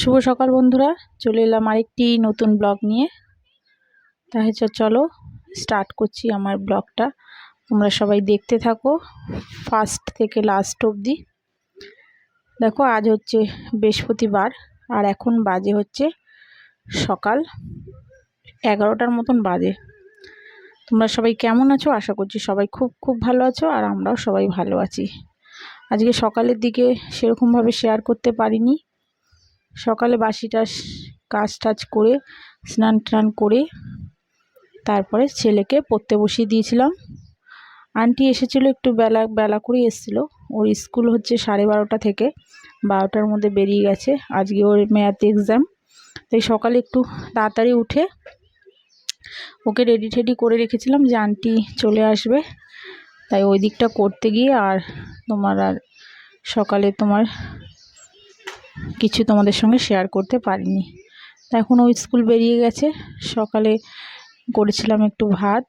শুভ সকাল বন্ধুরা, চলে এলাম আরেকটি নতুন ব্লগ নিয়ে। তাহলে চলো স্টার্ট করছি আমার ব্লগটা। তোমরা সবাই দেখতে থাকো ফার্স্ট থেকে লাস্ট অবধি। দেখো, আজ হচ্ছে বৃহস্পতিবার, আর এখন বাজে হচ্ছে সকাল এগারোটার মতন বাজে। তোমরা সবাই কেমন আছো? আশা করছি সবাই খুব খুব ভালো আছো, আর আমরাও সবাই ভালো আছি। আজকে সকালের দিকে সেরকমভাবে শেয়ার করতে পারিনি। সকালে বাসিটা কাজ টাজ করে, স্নান টান করে, তারপরে ছেলেকে পড়তে বসিয়ে দিয়েছিলাম। আন্টি এসেছিল একটু বেলা বেলা করে এসেছিল। ওর স্কুল হচ্ছে সাড়ে বারোটা থেকে, বারোটার মধ্যে বেরিয়ে গেছে। আজকে ওর ম্যাথ এক্সাম। তাই সকালে একটু তাড়াতাড়ি উঠে ওকে রেডি টেডি করে রেখেছিলাম যে, আন্টি চলে আসবে। তাই ওই দিকটা করতে গিয়ে আর তোমার আর সকালে তোমার কিছু তোমাদের সঙ্গে শেয়ার করতে পারিনি। তা এখন ওই স্কুল বেরিয়ে গেছে। সকালে করেছিলাম একটু ভাত,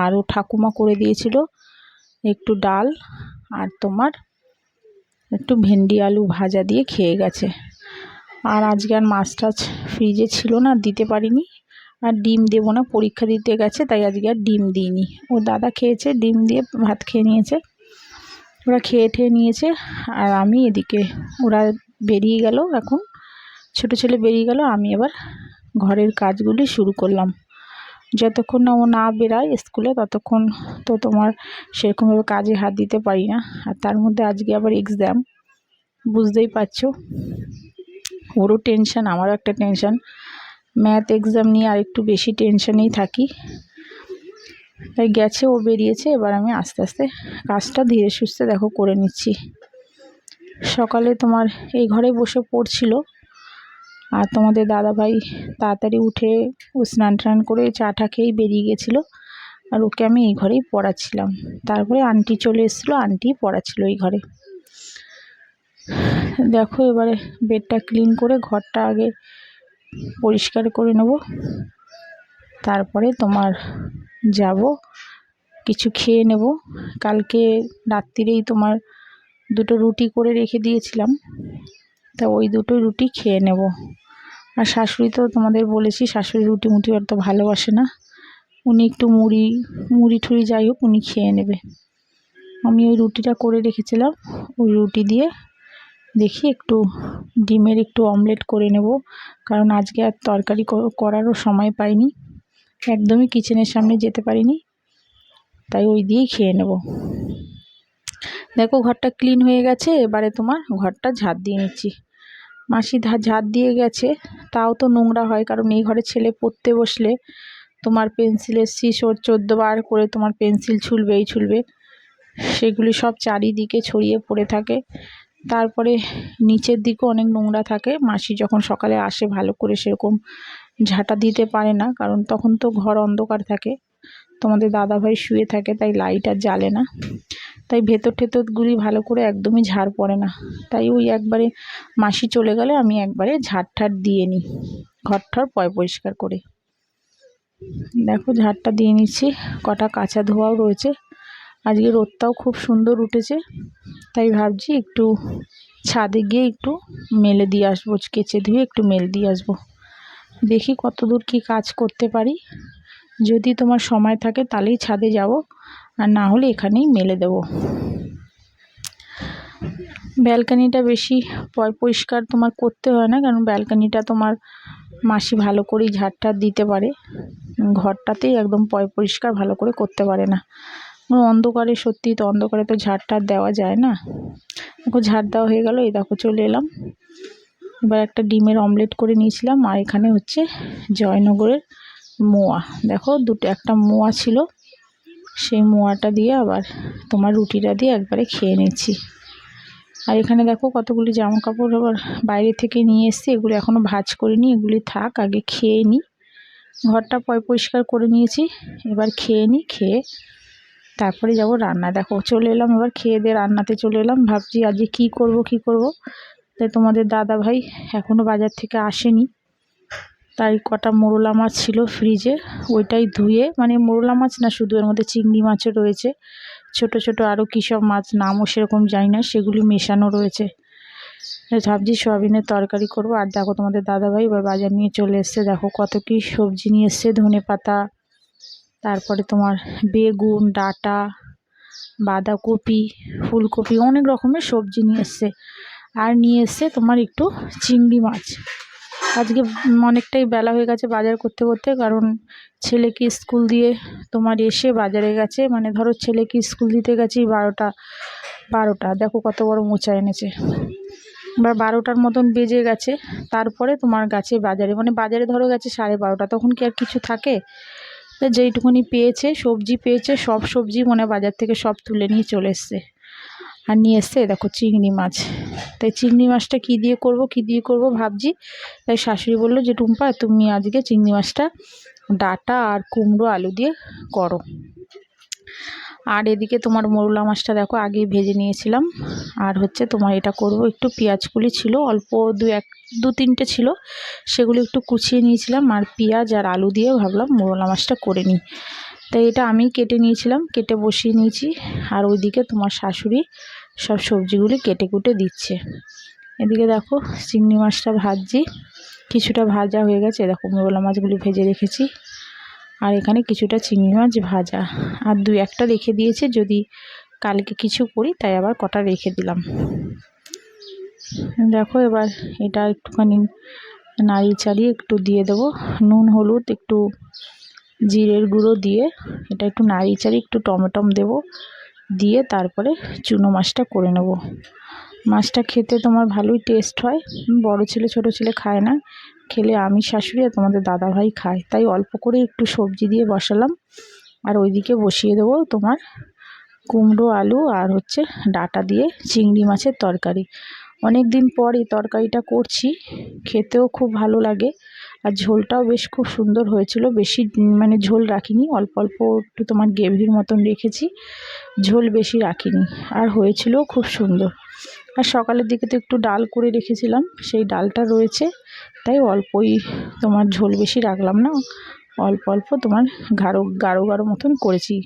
আর ও ঠাকুমা করে দিয়েছিল একটু ডাল, আর তোমার একটু ভেন্ডি আলু ভাজা দিয়ে খেয়ে গেছে। আর আজকে আর মাছ টাছ ফ্রিজে ছিল না, দিতে পারিনি। আর ডিম দেবো না, পরীক্ষা দিতে গেছে, তাই আজকে আর ডিম দিইনি। ও দাদা খেয়েছে, ডিম দিয়ে ভাত খেয়ে নিয়েছে। ওরা খেয়ে ঠেয়ে নিয়েছে, আর আমি এদিকে, ওরা বেরিয়ে গেল এখন। ছোট ছেলে বেরিয়ে গেল, আমি এবার ঘরের কাজগুলি শুরু করলাম। যতক্ষণ না ও না বেরায় স্কুলে, ততক্ষণ তো তোমার সেরকমভাবে কাজে হাত দিতে পারি না। আর তার মধ্যে আজকে আবার এক্সাম বুঝতেই পারছ? ওরও টেনশান আমারও একটা টেনশান ম্যাথ এক্সাম নিয়ে আর একটু বেশি টেনশানেই থাকি। তাই গেছে, ও বেরিয়েছে, এবার আমি আস্তে আস্তে কাজটা ধীরে সুস্থে দেখো করে নিচ্ছি। সকালে তোমার এই ঘরে বসে পড়ছিল। আর তোমাদের দাদাভাই তাড়াতাড়ি উঠে ও স্নান টান করে চা টা খেয়েই বেরিয়ে গেছিল। আর ওকে আমি এই ঘরেই পড়াচ্ছিলাম। তারপরে আন্টি চলে এসেছিল, আন্টি পড়াচ্ছিল এই ঘরে। দেখো এবারে বেডটা ক্লিন করে ঘরটা আগে পরিষ্কার করে নেব। তারপরে তোমার যাব, কিছু খেয়ে নেব। কালকে রাত্রিরেই তোমার দুটো রুটি করে রেখে দিয়েছিলাম। তা ওই দুটো রুটি খেয়ে নেব। আর শাশুড়ি তো তোমাদের বলেছি, শাশুড়ি রুটি মুটি অত ভালোবাসে না। উনি একটু মুড়ি মুড়ি ঠুড়ি যাই হোক, উনি খেয়ে নেবে। আমি ওই রুটিটা করে রেখেছিলাম। ওই রুটি দিয়ে দেখি একটু ডিমের একটু অমলেট করে নেব। কারণ আজকে আর তরকারি করারও সময় পাইনি। একদমই কিচেনের সামনে যেতে পারিনি। তাই ওই দিয়েই খেয়ে নেব। দেখো ঘরটা ক্লিন হয়ে গেছে, এবারে তোমার ঘরটা ঝাড় দিয়ে নিচ্ছি। মাসি ঝাড় দিয়ে গেছে, তাও তো নোংরা হয়, কারণ এই ঘরে ছেলে পড়তে বসলে তোমার পেন্সিলের শীষ ওর বার করে তোমার পেন্সিল ছুলবেই ছুলবে। সেগুলি সব চারিদিকে ছড়িয়ে পড়ে থাকে। তারপরে নিচের দিকেও অনেক নোংরা থাকে। মাসি যখন সকালে আসে, ভালো করে সেরকম ঝাঁটা দিতে পারে না, কারণ তখন তো ঘর অন্ধকার থাকে। তোমাদের দাদাভাই শুয়ে থাকে, তাই লাইট আর জ্বালে না। তাই ভেতর টেতরগুলি ভালো করে একদমই ঝাড় পড়ে না। তাই ওই একবারে মাসি চলে গেলে আমি একবারে ঝাড় ঠাড় দিয়ে নিই। ঘর ঠর পয় পরিষ্কার করে। দেখো ঝাড়টা দিয়ে নিচ্ছি, কটা কাঁচা ধোয়াও রয়েছে। আজকে রোদটাও খুব সুন্দর উঠেছে, তাই ভাবছি একটু ছাদে গিয়ে একটু মেলে দিয়ে আসব, কেচে ধুয়ে একটু মেলে দিয়ে আসব। দেখি কত দূর কী কাজ করতে পারি। যদি তোমার সময় থাকে তাহলেই ছাদে যাব। আর না হলে এখানেই মেলে দেব। ব্যালকানিটা বেশি পরিষ্কার তোমার করতে হয় না, কারণ ব্যালকানিটা তোমার মাসি ভালো করেই ঝাড় দিতে পারে। ঘরটাতেই একদম পয়, পরিষ্কার ভালো করে করতে পারে না। অন্ধকারে সত্যি তো অন্ধকারে তো ঝাড় টাড় দেওয়া যায় না। দেখো ঝাড় দেওয়া হয়ে গেল, এই দেখো চলে এলাম। এবার একটা ডিমের অমলেট করে নিয়েছিলাম, আর এখানে হচ্ছে জয়নগরের মোয়া। দেখো দুটো, একটা মোয়া ছিল সেই মোয়াটা দিয়ে আবার তোমার রুটিটা দিয়ে একবারে খেয়ে নিচ্ছি। আর এখানে দেখো কতগুলি জামা কাপড় আবার বাইরে থেকে নিয়ে এসছি, এগুলো এখনও ভাজ করিনি, এগুলি থাক, আগে খেয়ে নিই ঘরটা পয় পরিষ্কার করে নিয়েছি, এবার খেয়ে নিই খেয়ে তারপরে যাব রান্না। দেখো চলে এলাম, এবার খেয়ে দিয়ে রান্নাতে চলে এলাম, ভাবছি আজকে কি করব কি করব? তাই তোমাদের দাদা ভাই এখনও বাজার থেকে আসেনি। তাই কটা মোরলা মাছ ছিল ফ্রিজে ওইটাই ধুয়ে মানে মোরলা মাছ না শুধু, এর মধ্যে চিংড়ি মাছও রয়েছে। ছোট ছোট আরও কী সব মাছ, নামও সেরকম জানি না, সেগুলি মেশানো রয়েছে। ভাবছি সোয়াবিনের তরকারি করব। আর দেখো তোমাদের দাদাভাই এবার বাজার নিয়ে চলে এসছে। দেখো কত কি সবজি নিয়ে এসছে, ধনে পাতা, তারপরে তোমার বেগুন, ডাঁটা, বাঁধাকপি, ফুলকপি, অনেক রকমের সবজি নিয়ে এসছে। আর নিয়ে এসছে তোমার একটু চিংড়ি মাছ। আজকে অনেকটাই বেলা হয়ে গেছে বাজার করতে করতে, কারণ ছেলেকে স্কুল দিয়ে তোমার এসে বাজারে গেছে। মানে ধরো ছেলেকে স্কুল দিতে গেছি বারোটা বারোটা, দেখো কত বড় মোচা এনেছে। বা বারোটার মতন বেজে গেছে, তারপরে তোমার গাছে বাজারে। মানে বাজারে ধরো গেছে সাড়ে বারোটা, তখন কি আর কিছু থাকে? যেইটুকুনি পেয়েছে, সবজি পেয়েছে, সব সবজি মনে বাজার থেকে সব তুলে নিয়ে চলে এসছে। আর নিয়ে এসছে দেখো চিংড়ি মাছ। তাই চিংড়ি মাছটা কী দিয়ে করব, কী দিয়ে করব ভাবছি। তাই শাশুড়ি বলল যে, টুম্পা, তুমি আজকে চিংড়ি মাছটা ডাটা আর কুমড়ো আলু দিয়ে করো। আর এদিকে তোমার মোরলা মাছটা দেখো, আগেই ভেজে নিয়েছিলাম। আর হচ্ছে তোমার এটা করব, একটু পেঁয়াজগুলি ছিল, অল্প দু এক, দু তিনটে ছিল। সেগুলো একটু কুচিয়ে নিয়েছিলাম। আর পেঁয়াজ আর আলু দিয়ে ভাবলাম মোরলা মাছটা করে নিই। তাই এটা আমি কেটে নিয়েছিলাম, কেটে বসিয়ে নিয়েছি। আর ওইদিকে তোমার শাশুড়ি সব সবজিগুলি কেটে কুটে দিচ্ছে। এদিকে দেখো চিংড়ি মাছটা ভাজছি, কিছুটা ভাজা হয়ে গেছে। দেখো মোরলা মাছগুলি ভেজে রেখেছি। আর এখানে কিছুটা চিংড়ি মাছ ভাজা। আর দুই একটা রেখে দিয়েছে, যদি কালকে কিছু করি তাই আবার কটা রেখে দিলাম। দেখো এবার এটা একটুখানি নাড়িয়ে চাড়িয়ে একটু দিয়ে দেবো। নুন, হলুদ একটু জিরের গুঁড়ো দিয়ে এটা একটু নাড়িয়ে চাড়িয়ে একটু টমেটম দেবো। দিয়ে তারপরে চুনো মাছটা করে নেব। মাছটা খেতে তোমার ভালোই টেস্ট হয়। বড় ছেলে, ছোট ছেলে খায় না। খেলে আমি শাশুড়ি আর তোমাদের দাদাভাই খায়। তাই অল্প করে একটু সবজি দিয়ে বসালাম। আর ওইদিকে বসিয়ে দেবো তোমার কুমড়ো, আলু আর হচ্ছে ডাটা দিয়ে চিংড়ি মাছের তরকারি। অনেক দিন পর এই তরকারিটা করছি। খেতেও খুব ভালো লাগে। আর ঝোলটাও বেশ খুব সুন্দর হয়েছিল। বেশি মানে ঝোল রাখিনি, অল্প অল্প একটু তোমার গ্রেভির মতন রেখেছি। ঝোল বেশি রাখিনি, আর হয়েছিল খুব সুন্দর। আর সকালের দিকে তো একটু ডাল করে রেখেছিলাম, সেই ডালটা রয়েছে। তাই অল্পই তোমার ঝোল বেশি রাখলাম না, অল্প অল্প তোমার গাঢ় গাঢ় গাঢ় মতন করেছি।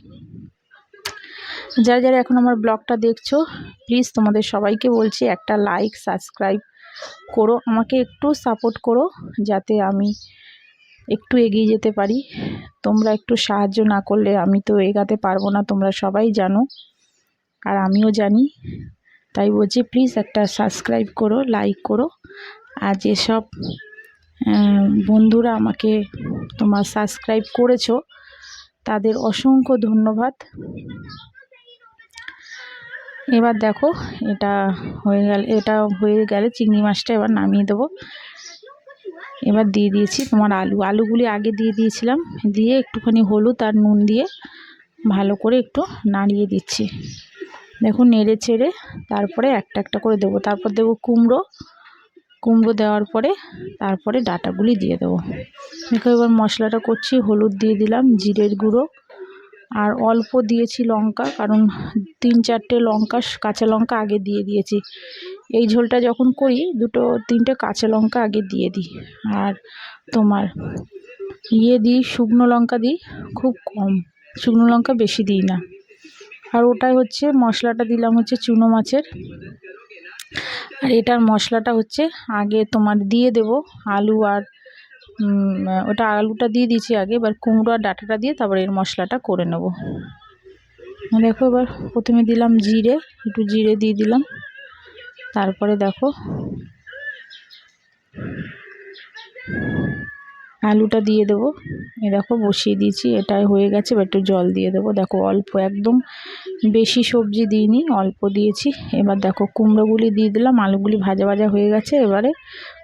যারা যারা এখন আমার ব্লগটা দেখছ প্লিজ তোমাদের সবাইকে বলছি একটা লাইক সাবস্ক্রাইব করো, আমাকে একটু সাপোর্ট করো যাতে আমি একটু এগিয়ে যেতে পারি। তোমরা একটু সাহায্য না করলে আমি তো এগাতে পারব না, তোমরা সবাই জানো। আর আমিও জানি, তাই বলছি প্লিজ একটা সাবস্ক্রাইব করো লাইক করো। আর যেসব বন্ধুরা আমাকে তোমার সাবস্ক্রাইব করেছ, তাদের অসংখ্য ধন্যবাদ। এবার দেখো, এটা হয়ে গেল, এটা হয়ে গেলে চিংড়ি মাছটা এবার নামিয়ে দেবো। এবার দিয়ে দিয়েছি তোমার আলু। আলুগুলি আগে দিয়ে দিয়েছিলাম, দিয়ে একটুখানি হলুদ আর নুন দিয়ে ভালো করে একটু নাড়িয়ে দিচ্ছি। দেখুন নেড়ে ছেড়ে তারপরে একটা একটা করে দেবো। তারপর দেবো কুমড়ো। কুমড়ো দেওয়ার পরে তারপরে ডাটাগুলি দিয়ে দেবো। দেখো, এবার মশলাটা করছি, হলুদ দিয়ে দিলাম, জিরের গুঁড়ো আর অল্প দিয়েছি লঙ্কা, কারণ তিন চারটে লঙ্কা, কাঁচা লঙ্কা আগে দিয়ে দিয়েছি। এই ঝোলটা যখন করি, দুটো তিনটে কাঁচা লঙ্কা আগে দিয়ে দিই। আর তোমার ইয়ে দিই, শুকনো লঙ্কা দিই, খুব কম। শুকনো লঙ্কা বেশি দিই না। আর ওটাই হচ্ছে, মশলাটা দিলাম হচ্ছে চুনো মাছের। আর এটার মশলাটা হচ্ছে, আগে তোমার দিয়ে দেব আলু আর ওটা আলুটা দিয়ে দিয়েছি আগে, এবার কুমড়ো আর ডাঁটাটা দিয়ে তারপর এর মশলাটা করে নেব। দেখো এবার প্রথমে দিলাম জিরে, একটু জিরে দিয়ে দিলাম। তারপরে দেখো আলুটা দিয়ে দেবো। এ দেখো বসিয়ে দিয়েছি, এটাই হয়ে গেছে, এবার একটু জল দিয়ে দেবো। দেখো অল্প, একদম বেশি সবজি দিইনি, অল্প দিয়েছি। এবার দেখো কুমড়োগুলি দিয়ে দিলাম, আলুগুলি ভাজা ভাজা হয়ে গেছে, এবারে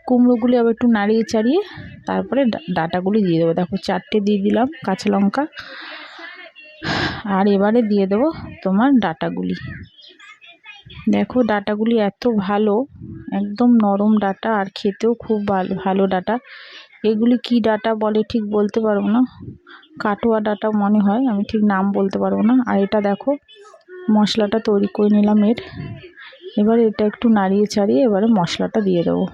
কুমড়োগুলি আবার একটু নাড়িয়ে চাড়িয়ে তারপরে ডাটাগুলি দিয়ে দেবো। দেখো চারটে দিয়ে দিলাম কাঁচা লঙ্কা। আর এবারে দিয়ে দেবো তোমার ডাটাগুলি। দেখো ডাটাগুলি এত ভালো, একদম নরম ডাটা আর খেতেও খুব ভালো ভালো ডাটা। এগুলি কি ডাটা বলে ঠিক বলতে পারব না। কাটোয়া ডাটা মনে হয়, আমি ঠিক নাম বলতে পারব না। আর এটা দেখো, মশলাটা তৈরি করে নিলাম এর। এবার এটা একটু নাড়িয়ে ছাড়িয়ে এবারে মশলাটা দিয়ে দেবো।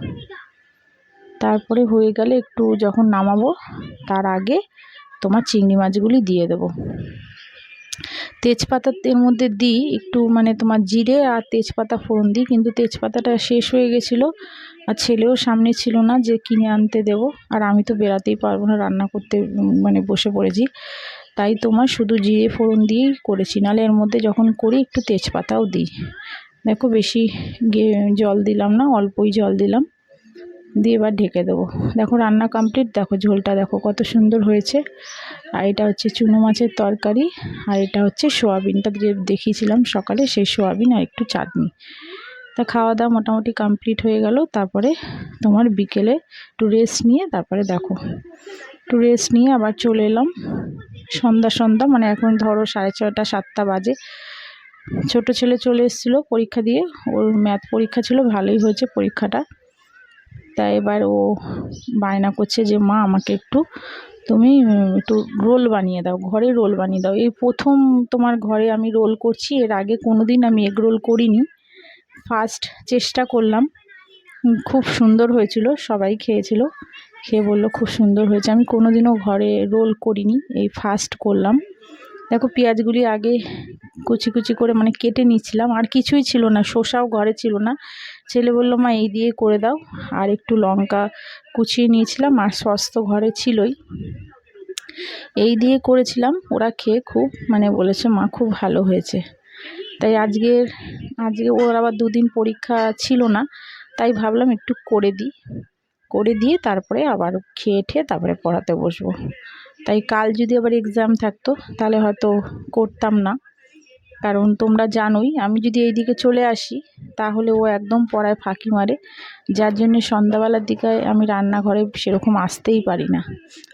তারপরে হয়ে গেলে একটু যখন নামাবো, তার আগে তোমার চিংড়ি মাছগুলি দিয়ে দেবো। তেজপাতা এর মধ্যে দিই, একটু মানে তোমার জিরে আর তেজপাতা ফোড়ন দিই, কিন্তু তেজপাতাটা শেষ হয়ে গেছিল আর ছেলেও সামনে ছিল না যে কিনে আনতে দেবো। আর আমি তো বেরাতেই পারব না, রান্না করতে মানে বসে পড়েছি। তাই তোমার শুধু জিরে ফোড়ন দিয়েই করেছি, নাহলে এর মধ্যে যখন করি একটু তেজপাতাও দিই। দেখো বেশি জল দিলাম না, অল্পই জল দিলাম। দিয়ে এবার ঢেকে দেবো। দেখো রান্না কমপ্লিট দেখো ঝোলটা দেখো কত সুন্দর হয়েছে। আর এটা হচ্ছে চুনো মাছের তরকারি, আর এটা হচ্ছে সোয়াবিনটা যে দেখিয়েছিলাম সকালে সেই সোয়াবিন আর একটু চাটনি। তা খাওয়া দাওয়া মোটামুটি কমপ্লিট হয়ে গেল। তারপরে তোমার বিকেলে একটু রেস্ট নিয়ে তারপরে দেখো। একটু রেস্ট নিয়ে আবার চলে এলাম। সন্ধ্যা সন্ধ্যা মানে এখন ধরো সাড়ে ছটা সাতটা বাজে। ছোট ছেলে চলে এসেছিল পরীক্ষা দিয়ে। ওর ম্যাথ পরীক্ষা ছিল, ভালোই হয়েছে পরীক্ষাটা। তাই এবার ও বায়না করছে যে, মা, আমাকে একটু, তুমি একটু রোল বানিয়ে দাও, ঘরে রোল বানিয়ে দাও। এই প্রথম তোমার ঘরে আমি রোল করছি, এর আগে কোনো দিন আমি এগ রোল করিনি। ফার্স্ট চেষ্টা করলাম খুব সুন্দর হয়েছিল, সবাই খেয়েছিল, খেয়ে বলল খুব সুন্দর হয়েছে। আমি কোনো দিনও ঘরে রোল করিনি, এই ফার্স্ট করলাম। দেখো পেঁয়াজগুলি আগে কুচি কুচি করে মানে কেটে নিচ্ছিলাম, আর কিছুই ছিল না, শসাও ঘরে ছিল না। ছেলে বলল, মা, এই দিয়ে করে দাও। আর একটু লঙ্কা কুচিয়ে নিয়েছিলাম, আর সস তো ঘরে ছিলই। এই দিয়ে করেছিলাম, ওরা খেয়ে খুব মানে বলেছে, মা, খুব ভালো হয়েছে। তাই আজকের, আজকে ওর আবার দুদিন পরীক্ষা ছিল না, তাই ভাবলাম একটু করে দিই। করে দিয়ে তারপরে আবার খেয়ে ঠেয়ে তারপরে পড়াতে বসবো। তাই কাল যদি আবার এক্সাম থাকতো, তাহলে হয়তো করতাম না। কারণ তোমরা জানোই, আমি যদি এইদিকে চলে আসি, তাহলে ও একদম পড়ায় ফাঁকি মারে। যার জন্য সন্ধ্যাবেলার দিকে আমি রান্নাঘরে সেরকম আসতেই পারি না।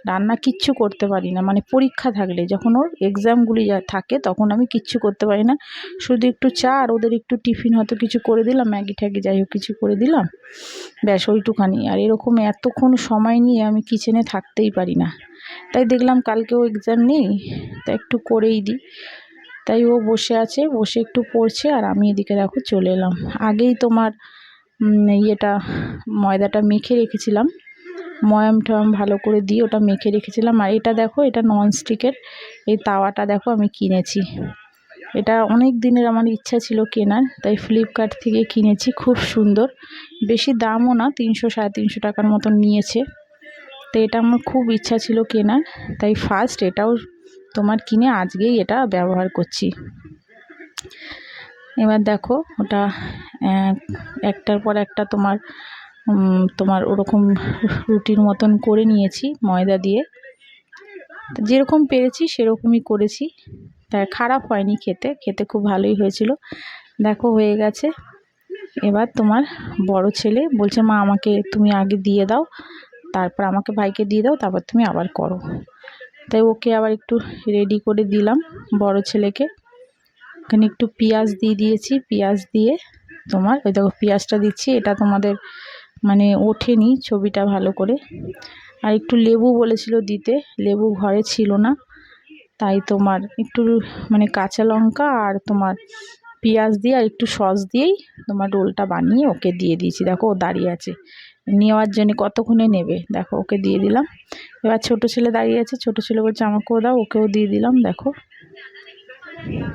রান্না কিচ্ছু করতে পারি না মানে পরীক্ষা থাকলে। যখন ওর এক্সামগুলি যা থাকে, তখন আমি কিচ্ছু করতে পারি না। শুধু একটু চা আর ওদের একটু টিফিন হয়তো কিছু করে দিলাম, ম্যাগি ট্যাগি যাই হোক কিছু করে দিলাম। ব্যাস, ওইটুখানি। আর এরকম এতক্ষণ সময় নিয়ে আমি কিচেনে থাকতেই পারি না। তাই দেখলাম কালকেও এক্সাম নেই, তা একটু করেই দিই। তাই ও বসে আছে, বসে একটু পড়ছে আর আমি এদিকে দেখো চলে এলাম। আগেই তোমার ইয়েটা, ময়দাটা মেখে রেখেছিলাম। ময়াম টয়াম ভালো করে দিয়ে ওটা মেখে রেখেছিলাম। আর এটা দেখো, এটা ননস্টিকের এই তাওয়াটা দেখো আমি কিনেছি। এটা অনেক দিনের আমার ইচ্ছা ছিল কেনার, তাই ফ্লিপকার্ট থেকে কিনেছি, খুব সুন্দর। বেশি দামও না, তিনশো, সাড়ে তিনশো টাকার মতন নিয়েছে। তো এটা আমার খুব ইচ্ছা ছিল কেনার, তাই ফার্স্ট এটাও তোমার কিনে আজকেই এটা ব্যবহার করছি। এবার দেখো, ওটা একটার পর একটা তোমার তোমার ওরকম রুটির মতন করে নিয়েছি ময়দা দিয়ে। তো যেরকম পেরেছি সেরকমই করেছি। তাই খারাপ হয়নি খেতে খেতে খুব ভালোই হয়েছিল। দেখো হয়ে গেছে। এবার তোমার বড় ছেলে বলছে, মা, আমাকে তুমি আগে দিয়ে দাও, তারপর আমাকে ভাইকে দিয়ে দাও, তারপর তুমি আবার করো। তাই ওকে আবার একটু রেডি করে দিলাম বড় ছেলেকে। ওখানে একটু পেঁয়াজ দিয়ে দিয়েছি, পেঁয়াজ দিয়ে তোমার ওই দেখো পেঁয়াজটা দিচ্ছি, এটা তোমাদের মানে ওঠেনি ছবিটা ভালো করে। আর একটু লেবু বলেছিল দিতে, লেবু ঘরে ছিল না, তাই তোমার একটু মানে কাঁচা লঙ্কা আর তোমার পেঁয়াজ দিয়ে আর একটু সস দিয়েই তোমার রোলটা বানিয়ে ওকে দিয়ে দিয়েছি। দেখো ও দাঁড়িয়ে আছে। নেওয়ার জন্য কতক্ষণে নেবে? দেখো, ওকে দিয়ে দিলাম। এবার ছোট ছেলে দাঁড়িয়ে আছে। ছোট ছেলে বলছে, আমাকেও দাও, ওকেও দিয়ে দিলাম, দেখো।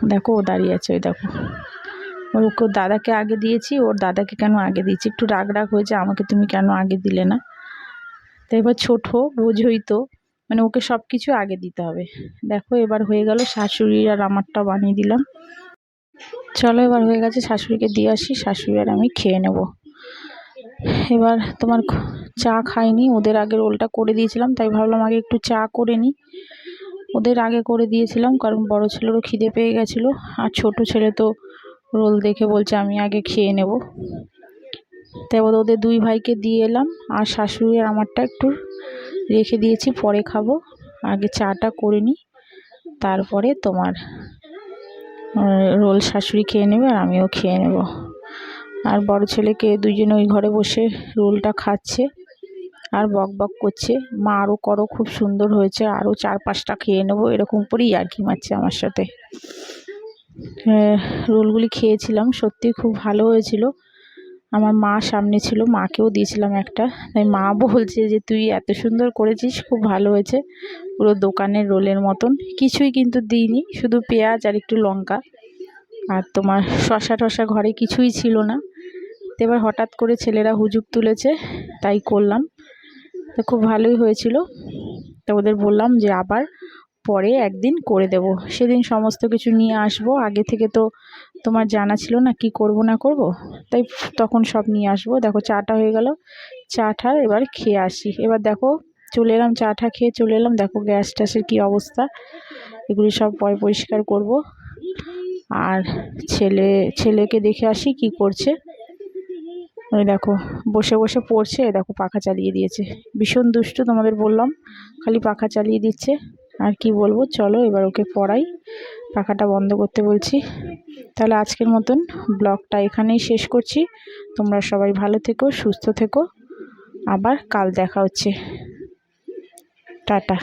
দেখো, ও দাঁড়িয়ে আছে, ওই দেখো। ওর ওকে দাদাকে আগে দিয়েছি, ওর দাদাকে কেন আগে দিয়েছি? একটু রাগ রাগ হয়েছে, আমাকে তুমি কেন আগে দিলে না? তো এবার ছোটো, বোঝোই তো মানে ওকে সব কিছু আগে দিতে হবে। দেখো, এবার হয়ে গেল শাশুড়ি আর আমারটা বানিয়ে দিলাম। চলো, এবার হয়ে গেছে শাশুড়িকে দিয়ে আসি, শাশুড়ি আর আমি খেয়ে নেব। এবার তোমার চা খাইনি, ওদের আগে রোলটা করে দিয়েছিলাম, তাই ভাবলাম আগে একটু চা করে নিই ওদের আগে করে দিয়েছিলাম, কারণ বড় ছেলেরও খিদে পেয়ে গেছিল, আর ছোট ছেলে তো রোল দেখে বলছে আমি আগে খেয়ে নেব। তাই ওদের দুই ভাইকে দিয়ে এলাম, আর শাশুড়ি আর আমারটা একটু রেখে দিয়েছি, পরে খাব। আগে চাটা করে নিই তারপরে তোমার রোল শাশুড়ি খেয়ে নেবে আর আমিও খেয়ে নেব। আর বড় ছেলেকে দুইজনে ওই ঘরে বসে রোলটা খাচ্ছে আর বক বক করছে। মা আরও করো খুব সুন্দর হয়েছে। আরও চার পাঁচটা খেয়ে নেব। এরকম করেই আর কি মারছে আমার সাথে। আহ, রোলগুলি খেয়েছিলাম। সত্যি খুব ভালো হয়েছিল। আমার মা সামনে ছিল মাকেও দিয়েছিলাম একটা। তাই মা বলছে যে তুই এত সুন্দর করেছিস খুব ভালো হয়েছে। পুরো দোকানের রোলের মতন। কিছুই কিন্তু দিইনি শুধু পেঁয়াজ আর একটু লঙ্কা। আর তোমার শশা টশা ঘরে কিছুই ছিল না। তো এবার হঠাৎ করে ছেলেরা হুজুক তুলেছে, তাই করলাম। তো খুব ভালোই হয়েছিল। তো ওদের বললাম যে আবার পরে একদিন করে দেব। সেদিন সমস্ত কিছু নিয়ে আসব। আগে থেকে তো তোমার জানা ছিল না কি করব না করব। তাই তখন সব নিয়ে আসব। দেখো চাটা হয়ে গেল। চাটা এবার খেয়ে আসি। এবার দেখো চলে এলাম, চাটা খেয়ে চলে এলাম। দেখো গ্যাস ট্যাসের কী অবস্থা। এগুলি সব পয় পরিষ্কার করব। আর ছেলে, ছেলেকে দেখে আসি কি করছে। ওই দেখো, বসে বসে পড়ছে দেখো পাখা চালিয়ে দিয়েছে। ভীষণ দুষ্টু তোমাদের বললাম, খালি পাখা চালিয়ে দিচ্ছে। আর কি বলব, চলো এবার ওকে পড়াই। পাখাটা বন্ধ করতে বলছি। তাহলে আজকের মতন ব্লগটা এখানেই শেষ করছি। তোমরা সবাই ভালো থেকো, সুস্থ থেকো। আবার কাল দেখা হচ্ছে। টাটা।